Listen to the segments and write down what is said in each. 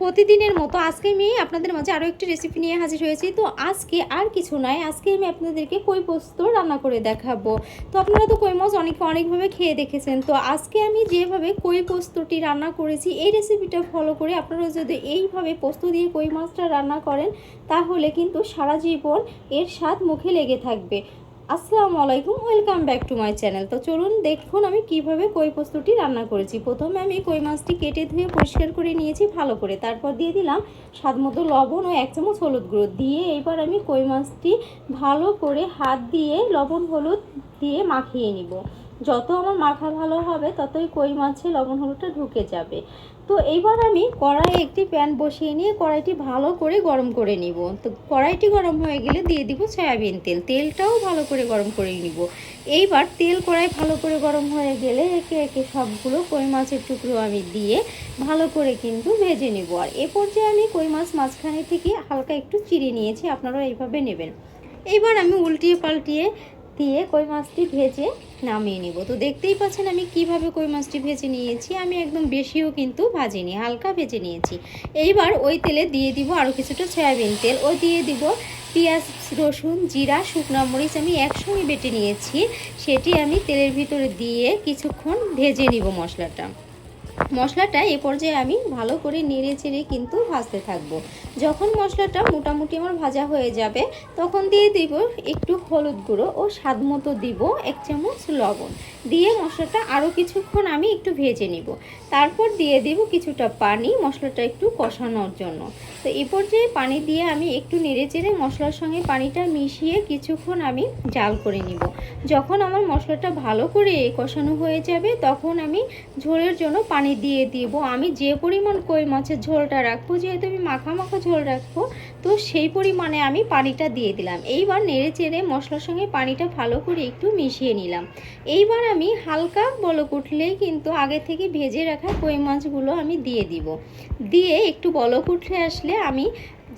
প্রতিদিনের মতো আজকে আমি আপনাদের মাঝে আরও একটি রেসিপি নিয়ে হাজির হয়েছি। তো আজকে আর কিছু নয়, আজকে আমি আপনাদেরকে কই পোস্ত রান্না করে দেখাবো। তো আপনারা তো কই মাছ অনেকে অনেকভাবে খেয়ে দেখেছেন। তো আজকে আমি যেভাবে কই পোস্তটি রান্না করেছি, এই রেসিপিটা ফলো করে আপনারা যদি এইভাবে পোস্ত দিয়ে কই মাছটা রান্না করেন, তাহলে কিন্তু সারা জীবন এর স্বাদ মুখে লেগে থাকবে। আসসালামু আলাইকুম, welcome back to my channel. তো চলুন দেখুন আমি কীভাবে কই পোস্তটি রান্না করেছি। প্রথমে আমি কই মাছটি কেটে ধুয়ে পরিষ্কার করে নিয়েছি ভালো করে। তারপর দিয়ে দিলাম স্বাদ মতো লবণ ও এক চামচ হলুদ গুঁড়ো। দিয়ে এবার আমি কই মাছটি ভালো করে হাত দিয়ে লবণ হলুদ দিয়ে মাখিয়ে নিব। যত আমার মাখা ভালো হবে, ততই কই মাছে লবণ হলুদটা ঢুকে যাবে। তো এইবার আমি কড়াইয়ে একটি প্যান বসিয়ে নিয়ে কড়াইটি ভালো করে গরম করে নিব। তো কড়াইটি গরম হয়ে গেলে দিয়ে দিব সয়াবিন তেল। তেলটাও ভালো করে গরম করে নিব। এইবার তেল কড়াই ভালো করে গরম হয়ে গেলে একে একে সবগুলো কই মাছের টুকরো আমি দিয়ে ভালো করে কিন্তু ভেজে নিব। আর এ পর্যায়ে আমি কই মাছ মাঝখানে থেকে হালকা একটু চিড়ে নিয়েছি, আপনারাও এইভাবে নেবেন। এইবার আমি উল্টিয়ে পাল্টিয়ে দিয়ে কই মাছটি ভেজে নামিয়ে নিব। তো দেখতেই পাচ্ছেন আমি কীভাবে কই মাছটি ভেজে নিয়েছি। আমি একদম বেশিও কিন্তু ভাজিনি, হালকা ভেজে নিয়েছি। এইবার ওই তেলে দিয়ে দিব আরও কিছুটা সয়াবিন তেল। ও দিয়ে দিব পেঁয়াজ, রসুন, জিরা, শুকনো মরিচ আমি একসঙ্গে বেটে নিয়েছি। সেটি আমি তেলের ভিতরে দিয়ে কিছুক্ষণ ভেজে নিব মশলাটা। মশলাটা এ পর্যায়ে আমি ভালো করে নেড়ে চেড়ে কিন্তু ভাজতে থাকব। যখন মশলাটা মোটামুটি আমার ভাজা হয়ে যাবে, তখন দিয়ে দিব একটু হলুদ গুঁড়ো ও স্বাদ মতো দিব এক চামচ লবণ। দিয়ে মশলাটা আরও কিছুক্ষণ আমি একটু ভেজে নিব। তারপর দিয়ে দিব কিছুটা পানি, মশলাটা একটু কষানোর জন্য। তো এ পর্যায়ে পানি দিয়ে আমি একটু নেড়ে চেড়ে মশলার সঙ্গে পানিটা মিশিয়ে কিছুক্ষণ আমি জাল করে নিব। যখন আমার মশলাটা ভালো করে কষানো হয়ে যাবে, তখন আমি ঝোলের জন্য পানি দিয়ে দিব। আমি যে পরিমাণ কই মাছের ঝোলটা রাখব, যেহেতু আমি মাখা মাখা ঝোল রাখব, তো সেই পরিমাণে আমি পানিটা দিয়ে দিলাম। এইবার নেড়ে চেড়ে মশলার সঙ্গে পানিটা ভালো করে একটু মিশিয়ে নিলাম। এইবার আমি হালকা বলক উঠলেই কিন্তু আগে থেকে ভেজে রাখা কই মাছগুলো আমি দিয়ে দিব। দিয়ে একটু বলক উঠলে আসলে আমি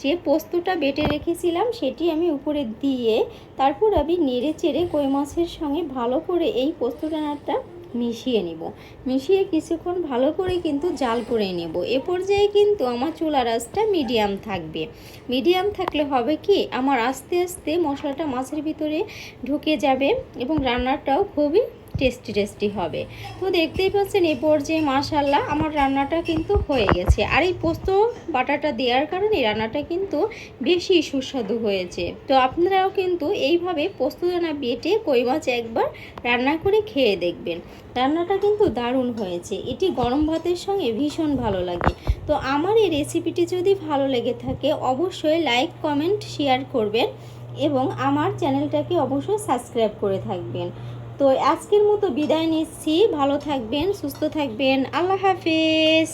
যে পোস্তটা বেটে রেখেছিলাম, সেটি আমি উপরে দিয়ে তারপর আমি নেড়ে চেড়ে কই মাছের সঙ্গে ভালো করে এই পোস্ত রান্নাটা মিশিয়ে নেব। মিশিয়ে কিছুক্ষণ ভালো করে কিন্তু জাল করে নেব। এ পর্যায়ে কিন্তু আমার চুলার আঁচটা মিডিয়াম থাকবে। মিডিয়াম থাকলে হবে কি? আমার আস্তে আস্তে মশলাটা মাছের ভিতরে ঢুকে যাবে এবং রান্নাটাও খুবই টেস্টি টেস্টি হবে। তো দেখতেই পাচ্ছেন এ পর্যায়ে মাশাল্লাহ আমার রান্নাটা কিন্তু হয়ে গেছে। আর এই পোস্ত বাটাটা দেওয়ার কারণে রান্নাটা কিন্তু বেশি সুস্বাদু হয়েছে। তো আপনারাও কিন্তু এইভাবে পোস্ত দানা বেটে কই মাছ একবার রান্না করে খেয়ে দেখবেন। রান্নাটা কিন্তু দারুণ হয়েছে। এটি গরম ভাতের সঙ্গে ভীষণ ভালো লাগে। তো আমার এই রেসিপিটি যদি ভালো লেগে থাকে, অবশ্যই লাইক, কমেন্ট, শেয়ার করবেন এবং আমার চ্যানেলটাকে অবশ্যই সাবস্ক্রাইব করে থাকবেন। তো আজকের মতো বিদায় নিচ্ছি। ভালো থাকবেন সুস্থ থাকবেন। আল্লাহ হাফেজ।